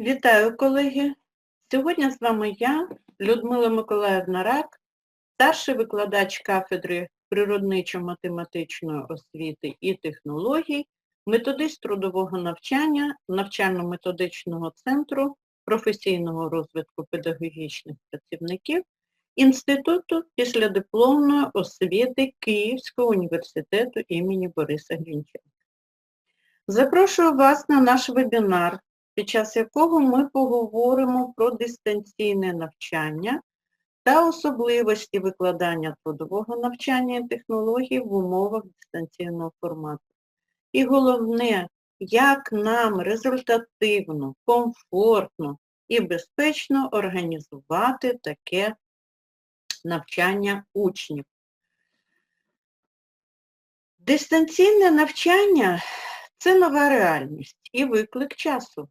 Вітаю, колеги! Сьогодні з вами я, Людмила Миколаївна Рак, старший викладач кафедри природничо-математичної освіти і технологій, методист трудового навчання навчально-методичного центру професійного розвитку педагогічних працівників Інституту післядипломної освіти Київського університету імені Бориса Грінченка. Запрошую вас на наш вебінар під час якого ми поговоримо про дистанційне навчання та особливості викладання трудового навчання і технологій в умовах дистанційного формату. І головне, як нам результативно, комфортно і безпечно організувати таке навчання учнів. Дистанційне навчання це нова реальність і виклик часу.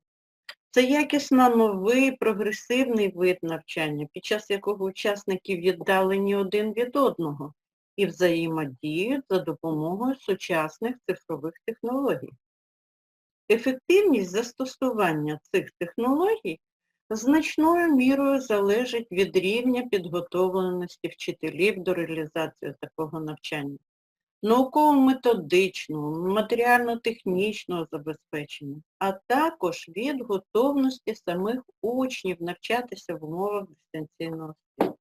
Це якісно новий прогресивний вид навчання, під час якого учасники віддалені один від одного і взаємодіють за допомогою сучасних цифрових технологій. Ефективність застосування цих технологій значною мірою залежить від рівня підготовленості вчителів до реалізації такого навчання науково-методичного, матеріально-технічного забезпечення, а також від готовності самих учнів навчатися в умовах дистанційного освіти.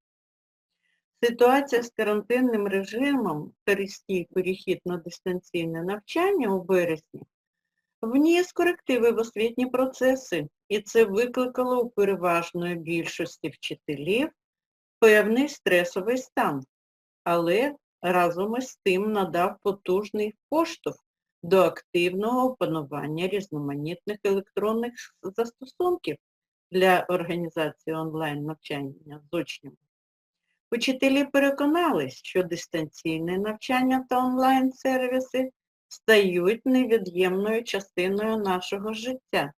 Ситуація з карантинним режимом перестій перехід на дистанційне навчання у березні вніс корективи в освітні процеси, і це викликало у переважної більшості вчителів певний стресовий стан. Але разом із тим надав потужний поштовх до активного опанування різноманітних електронних застосунків для організації онлайн-навчання з учнями. Учителі переконались, що дистанційне навчання та онлайн-сервіси стають невід'ємною частиною нашого життя.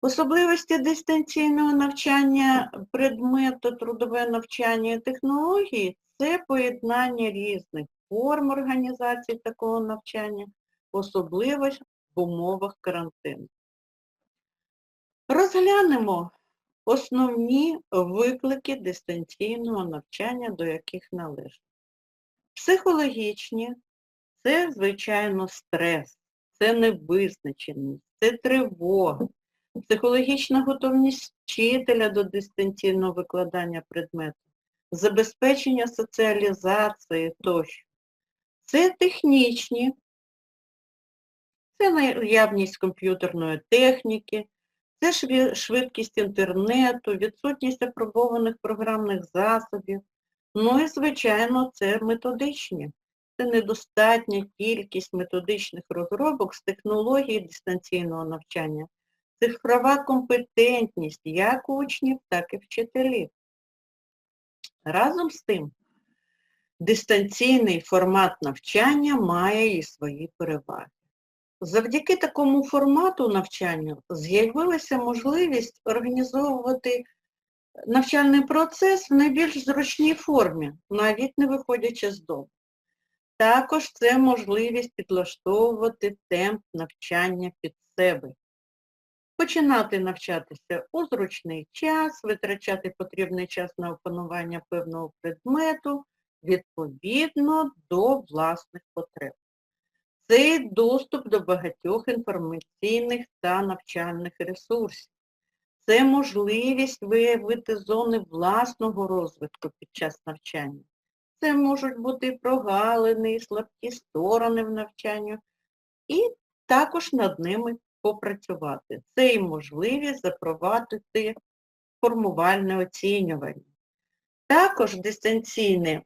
Особливості дистанційного навчання предмету трудове навчання і технології це поєднання різних форм організації такого навчання, особливо в умовах карантину. Розглянемо основні виклики дистанційного навчання, до яких належить. Психологічні це, звичайно, стрес, це невизначеність, це тривога, психологічна готовність вчителя до дистанційного викладання предмету, забезпечення соціалізації тощо. Це технічні, це наявність комп'ютерної техніки, це швидкість інтернету, відсутність апробованих програмних засобів. Ну і, звичайно, це методичні. Це недостатня кількість методичних розробок з технології дистанційного навчання, цифрова компетентність як учнів, так і вчителів. Разом з тим, дистанційний формат навчання має і свої переваги. Завдяки такому формату навчання з'явилася можливість організовувати навчальний процес в найбільш зручній формі, навіть не виходячи з дому. Також це можливість підлаштовувати темп навчання під себе починати навчатися у зручний час, витрачати потрібний час на опанування певного предмету відповідно до власних потреб. Це доступ до багатьох інформаційних та навчальних ресурсів. Це можливість виявити зони власного розвитку під час навчання. Це можуть бути прогалини, слабкі сторони в навчанні, і також над ними попрацювати. Це і можливість запровадити формувальне оцінювання. Також дистанційний,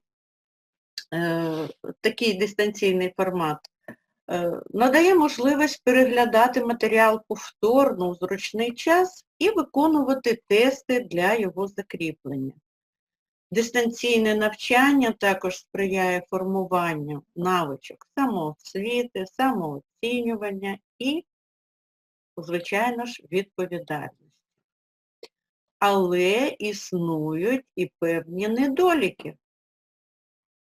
е, такий дистанційний формат е, надає можливість переглядати матеріал повторно у зручний час і виконувати тести для його закріплення. Дистанційне навчання також сприяє формуванню навичок самоосвіти, самооцінювання і звичайно ж, відповідальність. Але існують і певні недоліки.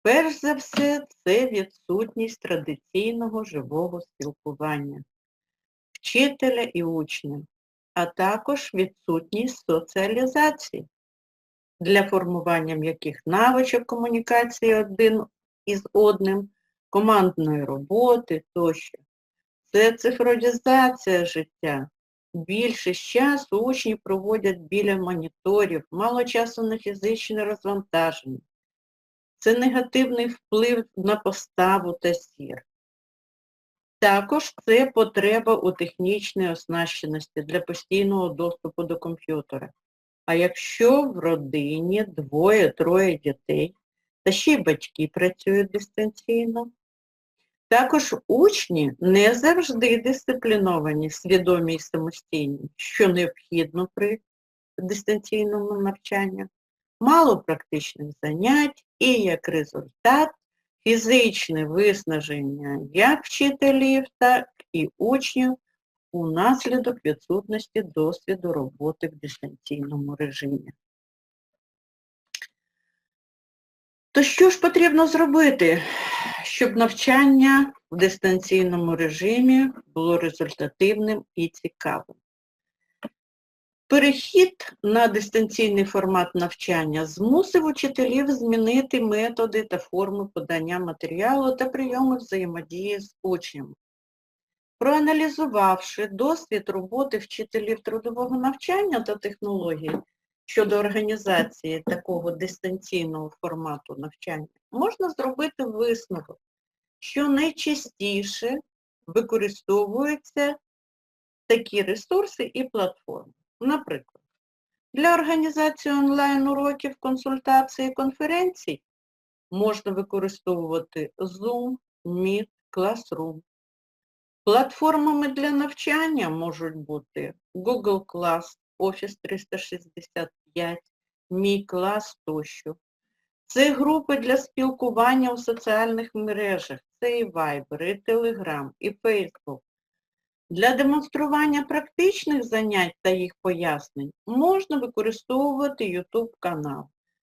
Перш за все, це відсутність традиційного живого спілкування, вчителя і учня, а також відсутність соціалізації, для формування м'яких навичок комунікації один із одним, командної роботи тощо. Це цифровізація життя. Більшість часу учні проводять біля моніторів, мало часу на фізичне розвантаження. Це негативний вплив на поставу та зір. Також це потреба у технічній оснащеності для постійного доступу до комп'ютера. А якщо в родині двоє-троє дітей, та ще й батьки працюють дистанційно, також учні не завжди дисципліновані, свідомі і самостійні, що необхідно при дистанційному навчанні, мало практичних занять і, як результат, фізичне виснаження як вчителів, так і учнів унаслідок відсутності досвіду роботи в дистанційному режимі. То що ж потрібно зробити, щоб навчання в дистанційному режимі було результативним і цікавим? Перехід на дистанційний формат навчання змусив учителів змінити методи та форми подання матеріалу та прийоми взаємодії з учнями. Проаналізувавши досвід роботи вчителів трудового навчання та технологій щодо організації такого дистанційного формату навчання, можна зробити висновок, що найчастіше використовуються такі ресурси і платформи. Наприклад, для організації онлайн-уроків, консультацій і конференцій можна використовувати Zoom, Meet, Classroom. Платформами для навчання можуть бути Google Class, Office 365, Мій клас тощо. Це групи для спілкування у соціальних мережах, це і Viber, і Telegram, і Facebook. Для демонстрування практичних занять та їх пояснень можна використовувати YouTube канал.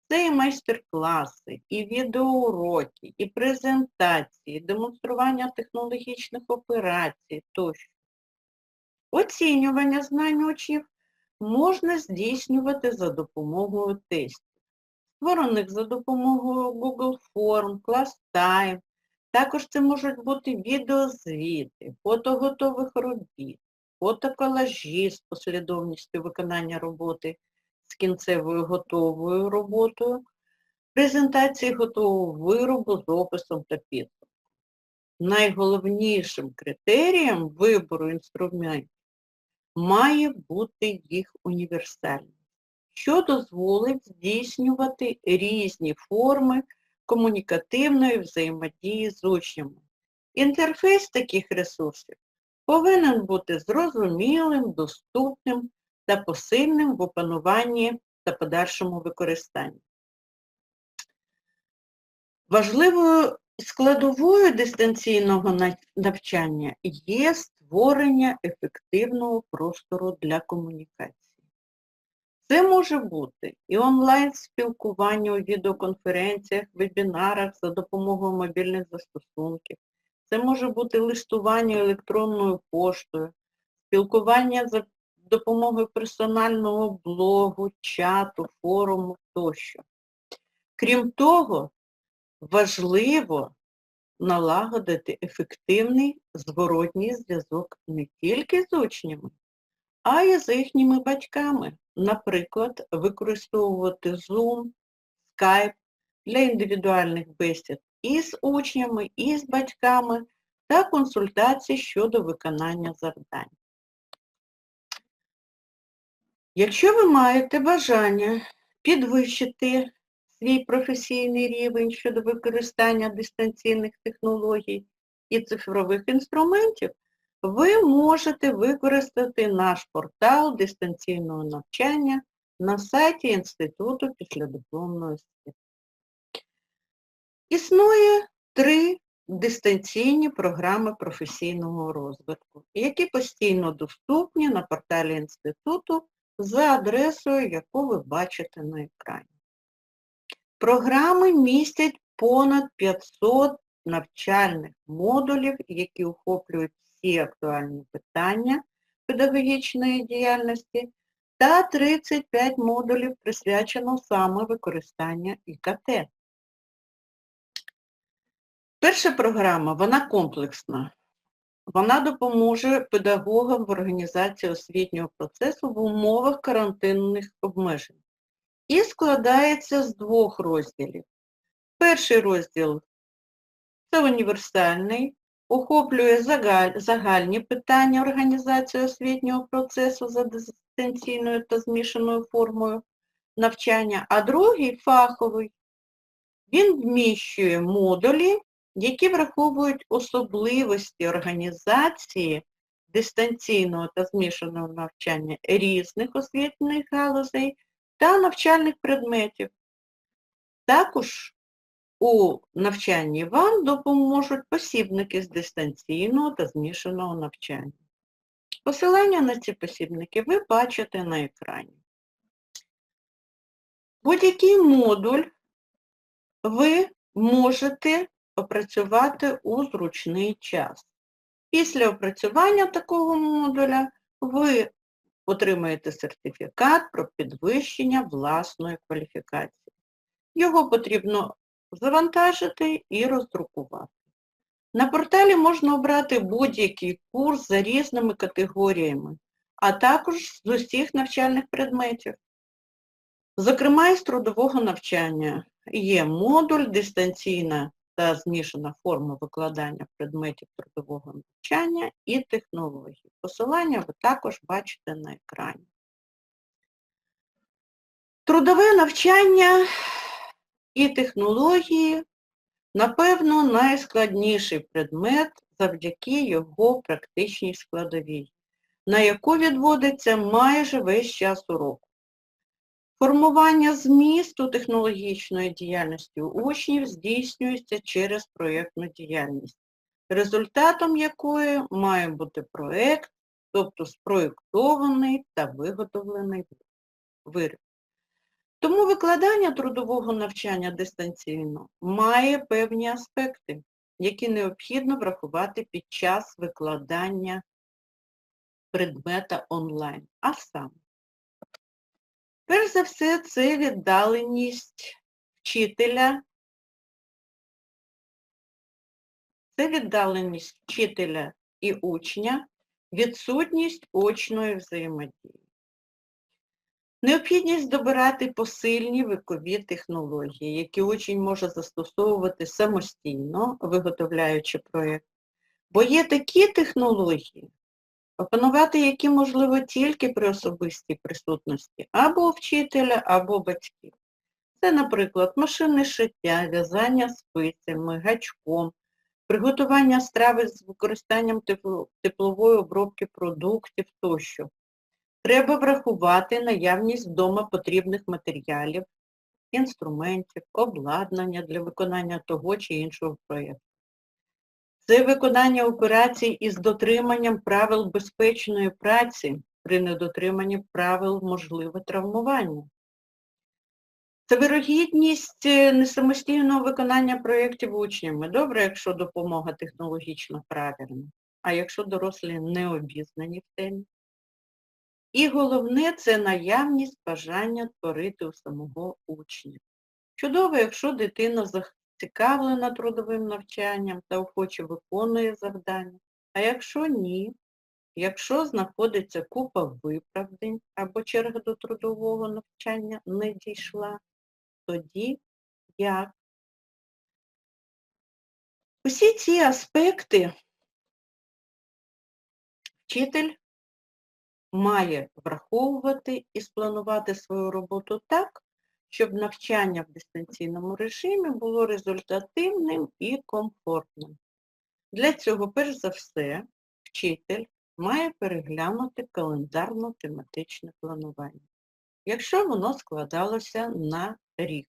Це і майстер-класи, і відеоуроки, і презентації, демонстрування технологічних операцій тощо. Оцінювання знань учнів можна здійснювати за допомогою тестів, створених за допомогою Google Form, ClassTime. Також це можуть бути відеозвіти, фото готових робіт, фотоколажі з послідовністю виконання роботи з кінцевою готовою роботою, презентації готового виробу з описом та підсумком. Найголовнішим критерієм вибору інструментів має бути їх універсальність, що дозволить здійснювати різні форми комунікативної взаємодії з учнями. Інтерфейс таких ресурсів повинен бути зрозумілим, доступним та посильним в опануванні та подальшому використанні. Важливою складовою дистанційного навчання є створення ефективного простору для комунікації. Це може бути і онлайн-спілкування у відеоконференціях, вебінарах за допомогою мобільних застосунків. Це може бути листування електронною поштою, спілкування за допомогою персонального блогу, чату, форуму тощо. Крім того, важливо налагодити ефективний зворотній зв'язок не тільки з учнями, а й з їхніми батьками. Наприклад, використовувати Zoom, Skype для індивідуальних бесід і з учнями, і з батьками та консультацій щодо виконання завдань. Якщо ви маєте бажання підвищити свій професійний рівень щодо використання дистанційних технологій і цифрових інструментів, ви можете використати наш портал дистанційного навчання на сайті Інституту післядипломної освіти. Існує три дистанційні програми професійного розвитку, які постійно доступні на порталі інституту за адресою, яку ви бачите на екрані. Програми містять понад 500 навчальних модулів, які охоплюють всі актуальні питання, педагогічної діяльності та 35 модулів присвячено саме використанню ІКТ. Перша програма, вона комплексна. Вона допоможе педагогам в організації освітнього процесу в умовах карантинних обмежень і складається з двох розділів. Перший розділ це універсальний, охоплює загаль- загальні питання організації освітнього процесу за дистанційною та змішаною формою навчання, а другий фаховий. Він вміщує модулі, які враховують особливості організації дистанційного та змішаного навчання різних освітніх галузей та навчальних предметів. Також у навчанні вам допоможуть посібники з дистанційного та змішаного навчання. Посилання на ці посібники ви бачите на екрані. Будь-який модуль ви можете опрацювати у зручний час. Після опрацювання такого модуля ви отримаєте сертифікат про підвищення власної кваліфікації. Його потрібно завантажити і роздрукувати. На порталі можна обрати будь-який курс за різними категоріями, а також з усіх навчальних предметів. Зокрема, із трудового навчання є модуль дистанційна та змішана форма викладання предметів трудового навчання і технологій. Посилання ви також бачите на екрані. Трудове навчання і технології, напевно, найскладніший предмет завдяки його практичній складовій, на яку відводиться майже весь час уроку. Формування змісту технологічної діяльності учнів здійснюється через проєктну діяльність, результатом якої має бути проєкт, тобто спроєктований та виготовлений виріб. Тому викладання трудового навчання дистанційно має певні аспекти, які необхідно врахувати під час викладання предмета онлайн. А саме, перш за все, це віддаленість вчителя, це віддаленість вчителя і учня, відсутність очної взаємодії. Необхідність добирати посильні вікові технології, які учень може застосовувати самостійно, виготовляючи проєкт. Бо є такі технології, опанувати які можливо тільки при особистій присутності або вчителя, або батьків. Це, наприклад, машинне шиття, в'язання спицями, гачком, приготування страви з використанням теплової обробки продуктів тощо. Треба врахувати наявність вдома потрібних матеріалів, інструментів, обладнання для виконання того чи іншого проєкту. Це виконання операцій із дотриманням правил безпечної праці при недотриманні правил можливе травмування. Це вирогідність несамостійного виконання проєктів учнями. Добре, якщо допомога технологічно правильна, а якщо дорослі не обізнані в темі. І головне це наявність бажання творити у самого учня. Чудово, якщо дитина зацікавлена трудовим навчанням та охоче виконує завдання, а якщо ні, якщо знаходиться купа виправдань або черга до трудового навчання не дійшла, тоді як? Усі ці аспекти вчитель має враховувати і спланувати свою роботу так, щоб навчання в дистанційному режимі було результативним і комфортним. Для цього, перш за все, вчитель має переглянути календарно-тематичне планування, якщо воно складалося на рік.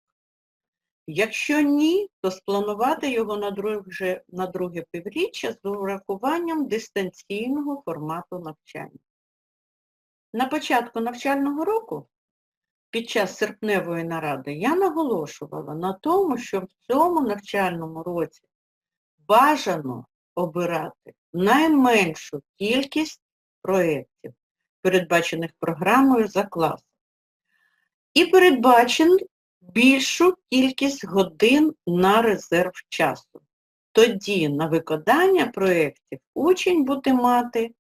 Якщо ні, то спланувати його на друге, на друге півріччя з урахуванням дистанційного формату навчання. На початку навчального року, під час серпневої наради, я наголошувала на тому, що в цьому навчальному році бажано обирати найменшу кількість проєктів, передбачених програмою за клас. І передбачен більшу кількість годин на резерв часу. Тоді на виконання проєктів учень буде мати,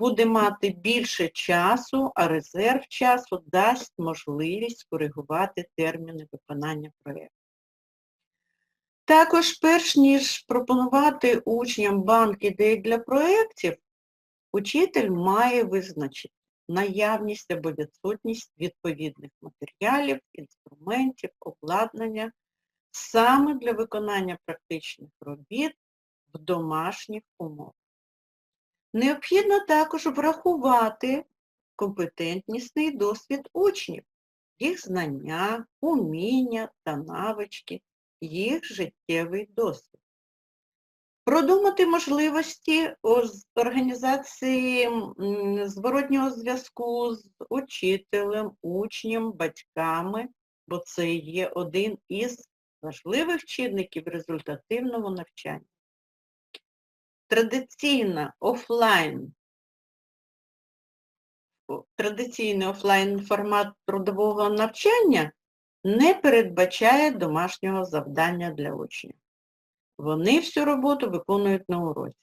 буде мати більше часу, а резерв часу дасть можливість коригувати терміни виконання проєкту. Також, перш ніж пропонувати учням банк ідей для проєктів, учитель має визначити наявність або відсутність відповідних матеріалів, інструментів, обладнання саме для виконання практичних робіт в домашніх умовах. Необхідно також врахувати компетентнісний досвід учнів, їх знання, уміння та навички, їх життєвий досвід. Продумати можливості організації зворотнього зв'язку з учителем, учнем, батьками, бо це є один із важливих чинників результативного навчання. Традиційна офлайн, традиційний офлайн формат трудового навчання не передбачає домашнього завдання для учнів. Вони всю роботу виконують на уроці.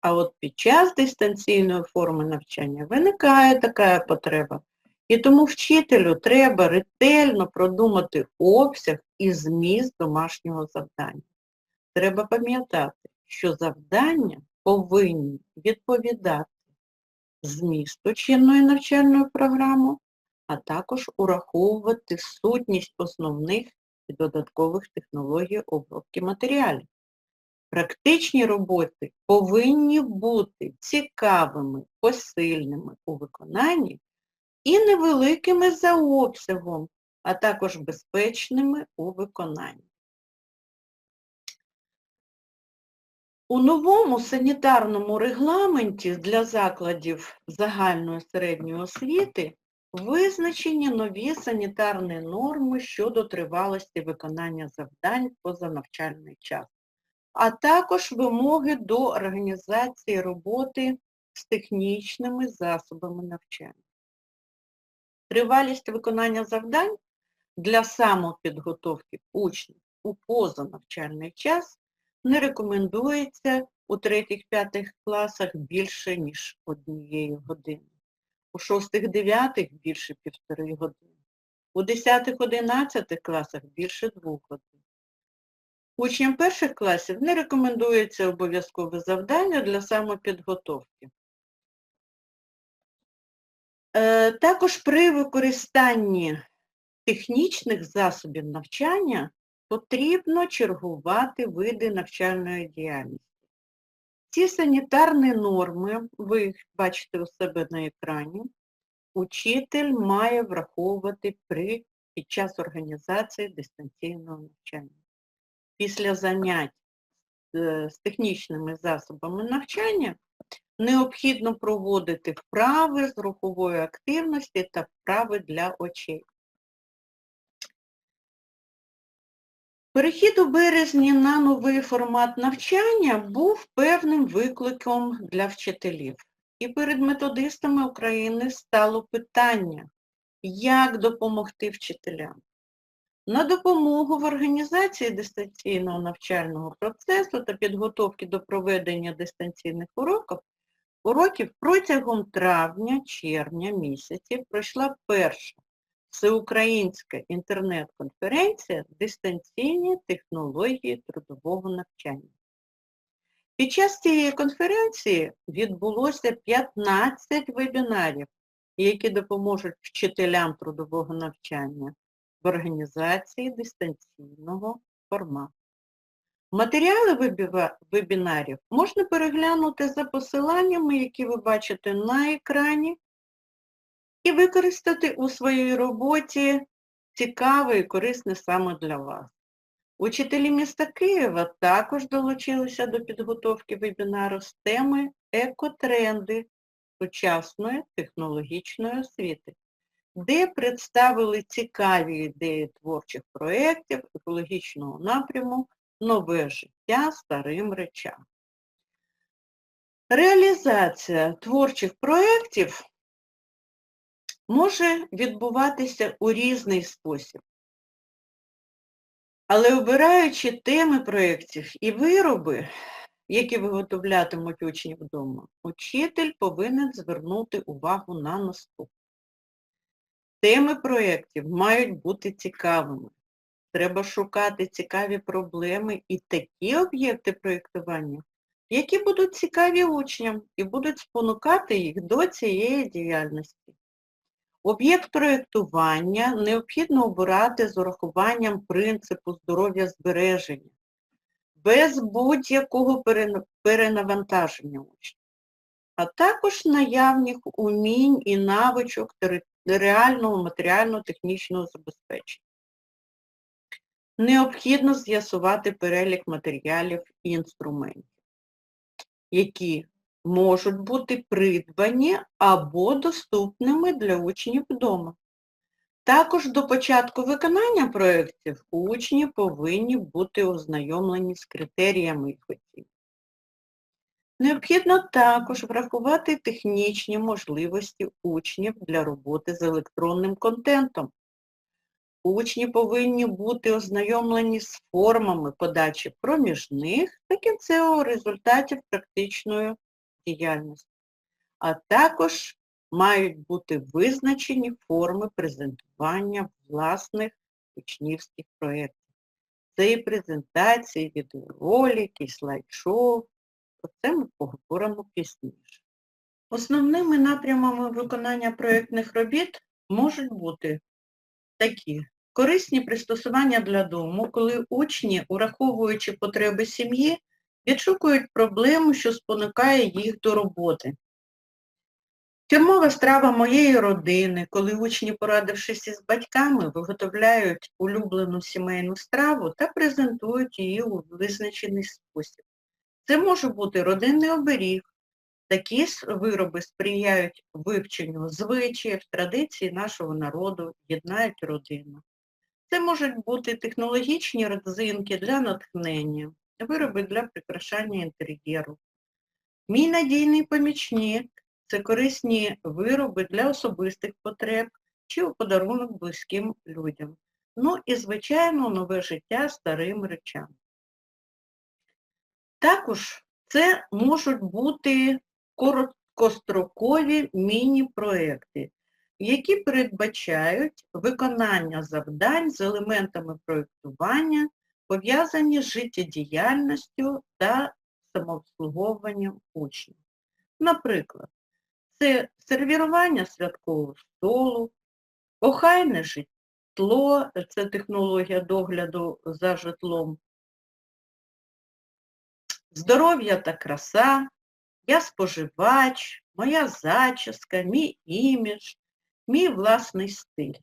А от під час дистанційної форми навчання виникає така потреба. І тому вчителю треба ретельно продумати обсяг і зміст домашнього завдання. Треба пам'ятати, що завдання повинні відповідати змісту чинної навчальної програми, а також ураховувати сутність основних і додаткових технологій обробки матеріалів. Практичні роботи повинні бути цікавими, посильними у виконанні і невеликими за обсягом, а також безпечними у виконанні. У новому санітарному регламенті для закладів загальної середньої освіти визначені нові санітарні норми щодо тривалості виконання завдань в позанавчальний час, а також вимоги до організації роботи з технічними засобами навчання. Тривалість виконання завдань для самопідготовки учнів у позанавчальний час не рекомендується у 3-5 класах більше, ніж однієї години. У 6-9 більше півтори години. У 10-11 класах більше двох годин. Учням перших класів не рекомендується обов'язкове завдання для самопідготовки. Е, Також при використанні технічних засобів навчання потрібно чергувати види навчальної діяльності. Ці санітарні норми, ви їх бачите у себе на екрані, учитель має враховувати при, під час організації дистанційного навчання. Після занять з, з технічними засобами навчання необхідно проводити вправи з рухової активності та вправи для очей. Перехід у березні на новий формат навчання був певним викликом для вчителів. І перед методистами України стало питання, як допомогти вчителям. На допомогу в організації дистанційного навчального процесу та підготовки до проведення дистанційних уроків, уроків протягом травня-червня місяців пройшла перша Всеукраїнська інтернет-конференція «Дистанційні технології трудового навчання». Під час цієї конференції відбулося 15 вебінарів, які допоможуть вчителям трудового навчання в організації дистанційного формату. Матеріали вебінарів можна переглянути за посиланнями, які ви бачите на екрані, і використати у своїй роботі цікаве і корисне саме для вас. Учителі міста Києва також долучилися до підготовки вебінару з теми екотренди сучасної технологічної освіти, де представили цікаві ідеї творчих проєктів екологічного напряму Нове життя старим речам. Реалізація творчих проєктів може відбуватися у різний спосіб. Але обираючи теми проєктів і вироби, які виготовлятимуть учні вдома, учитель повинен звернути увагу на наступне. Теми проєктів мають бути цікавими. Треба шукати цікаві проблеми і такі об'єкти проєктування, які будуть цікаві учням і будуть спонукати їх до цієї діяльності. Об'єкт проєктування необхідно обирати з урахуванням принципу здоров'я збереження, без будь-якого перенавантаження учнів, а також наявних умінь і навичок реального матеріально-технічного забезпечення. Необхідно з'ясувати перелік матеріалів і інструментів, які можуть бути придбані або доступними для учнів вдома. Також до початку виконання проєктів учні повинні бути ознайомлені з критеріями їх оцінки. Необхідно також врахувати технічні можливості учнів для роботи з електронним контентом. Учні повинні бути ознайомлені з формами подачі проміжних та кінцевого результатів практичної діяльності, а також мають бути визначені форми презентування власних учнівських проєктів. Це і презентації, відеоролики, слайд-шоу. Про це ми поговоримо пізніше. Основними напрямами виконання проєктних робіт можуть бути такі. Корисні пристосування для дому, коли учні, ураховуючи потреби сім'ї, відшукують проблему, що спонукає їх до роботи. Фірмова страва моєї родини, коли учні, порадившись із батьками, виготовляють улюблену сімейну страву та презентують її у визначений спосіб. Це може бути родинний оберіг. Такі вироби сприяють вивченню звичаїв, традицій нашого народу, єднають родину. Це можуть бути технологічні родзинки для натхнення, вироби для прикрашання інтер'єру. Мій надійний помічник це корисні вироби для особистих потреб чи у подарунок близьким людям. Ну і, звичайно, нове життя старим речам. Також це можуть бути короткострокові міні-проекти, які передбачають виконання завдань з елементами проєктування, пов'язані з життєдіяльністю та самообслуговуванням учнів. Наприклад, це сервірування святкового столу, охайне житло, це технологія догляду за житлом, здоров'я та краса, я споживач, моя зачіска, мій імідж, мій власний стиль.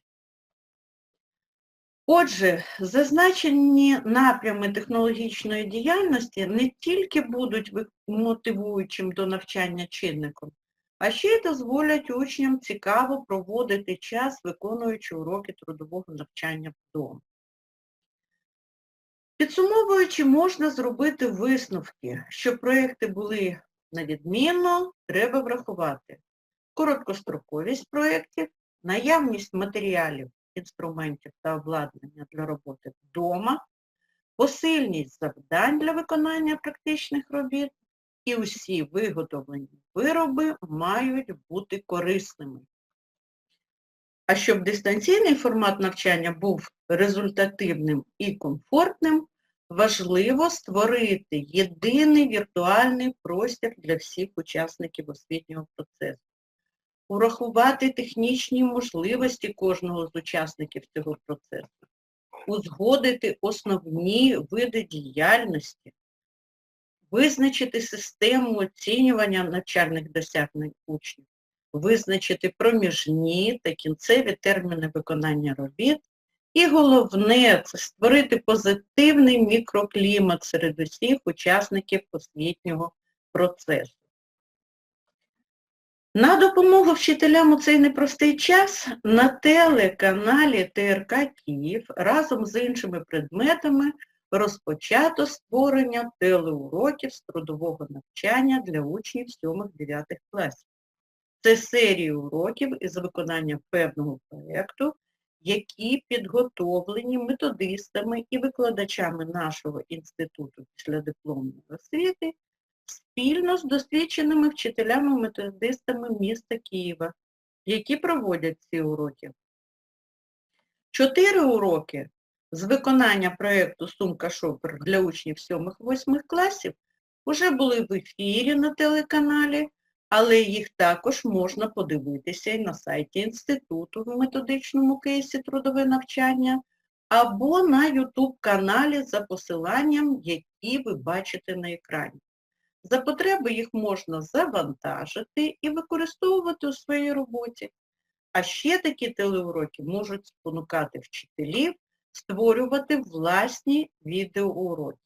Отже, зазначені напрями технологічної діяльності не тільки будуть мотивуючим до навчання чинником, а ще й дозволять учням цікаво проводити час, виконуючи уроки трудового навчання вдома. Підсумовуючи, можна зробити висновки, що проєкти були на відмінно, треба врахувати короткостроковість проєктів, наявність матеріалів, інструментів та обладнання для роботи вдома, посильність завдань для виконання практичних робіт і усі виготовлені вироби мають бути корисними. А щоб дистанційний формат навчання був результативним і комфортним, важливо створити єдиний віртуальний простір для всіх учасників освітнього процесу, урахувати технічні можливості кожного з учасників цього процесу, узгодити основні види діяльності, визначити систему оцінювання навчальних досягнень учнів, визначити проміжні та кінцеві терміни виконання робіт. І головне це створити позитивний мікроклімат серед усіх учасників освітнього процесу. На допомогу вчителям у цей непростий час на телеканалі ТРК Київ разом з іншими предметами розпочато створення телеуроків з трудового навчання для учнів 7-9 класів. Це серії уроків із виконання певного проєкту, які підготовлені методистами і викладачами нашого інституту післядипломної освіти спільно з досвідченими вчителями-методистами міста Києва, які проводять ці уроки. Чотири уроки з виконання проєкту Сумка Шопер для учнів 7-8 класів вже були в ефірі на телеканалі, але їх також можна подивитися і на сайті інституту в методичному кейсі трудове навчання або на YouTube-каналі за посиланням, які ви бачите на екрані. За потреби їх можна завантажити і використовувати у своїй роботі. А ще такі телеуроки можуть спонукати вчителів створювати власні відеоуроки.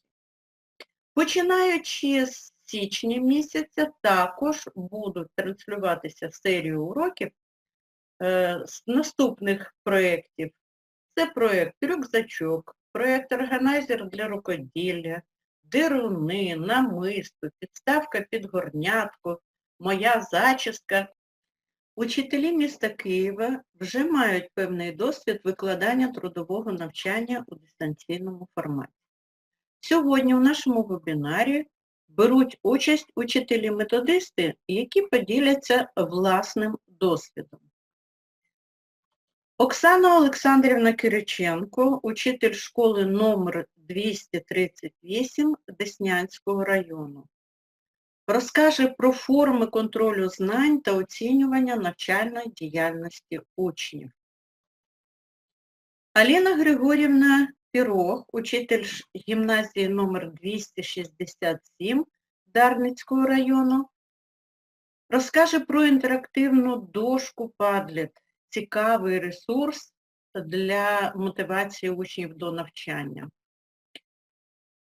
Починаючи з січня місяця, також будуть транслюватися серії уроків е, з наступних проєктів. Це проєкт «Рюкзачок», проєкт «Органайзер для рукоділля», «Дируни», «Намисто», «Підставка під горнятку», «Моя зачіска». Учителі міста Києва вже мають певний досвід викладання трудового навчання у дистанційному форматі. Сьогодні у нашому вебінарі беруть участь учителі-методисти, які поділяться власним досвідом. Оксана Олександрівна Кириченко, учитель школи номер 238 Деснянського району. Розкаже про форми контролю знань та оцінювання навчальної діяльності учнів. Аліна Григорівна Пірог, учитель гімназії номер 267 Дарницького району, розкаже про інтерактивну дошку Padlet, цікавий ресурс для мотивації учнів до навчання.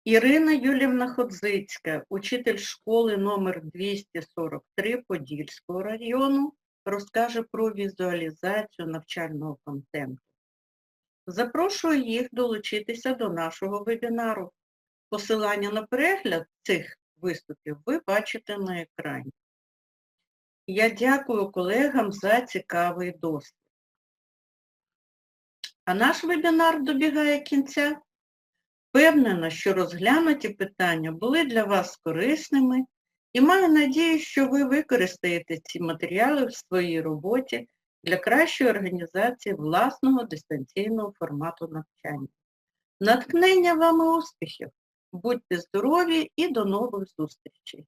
Ірина Юлівна Ходзицька, учитель школи номер 243 Подільського району, розкаже про візуалізацію навчального контенту. Запрошую їх долучитися до нашого вебінару. Посилання на перегляд цих виступів ви бачите на екрані. Я дякую колегам за цікавий досвід. А наш вебінар добігає кінця. Впевнена, що розглянуті питання були для вас корисними і маю надію, що ви використаєте ці матеріали в своїй роботі для кращої організації власного дистанційного формату навчання. Натхнення вам і успіхів! Будьте здорові і до нових зустрічей!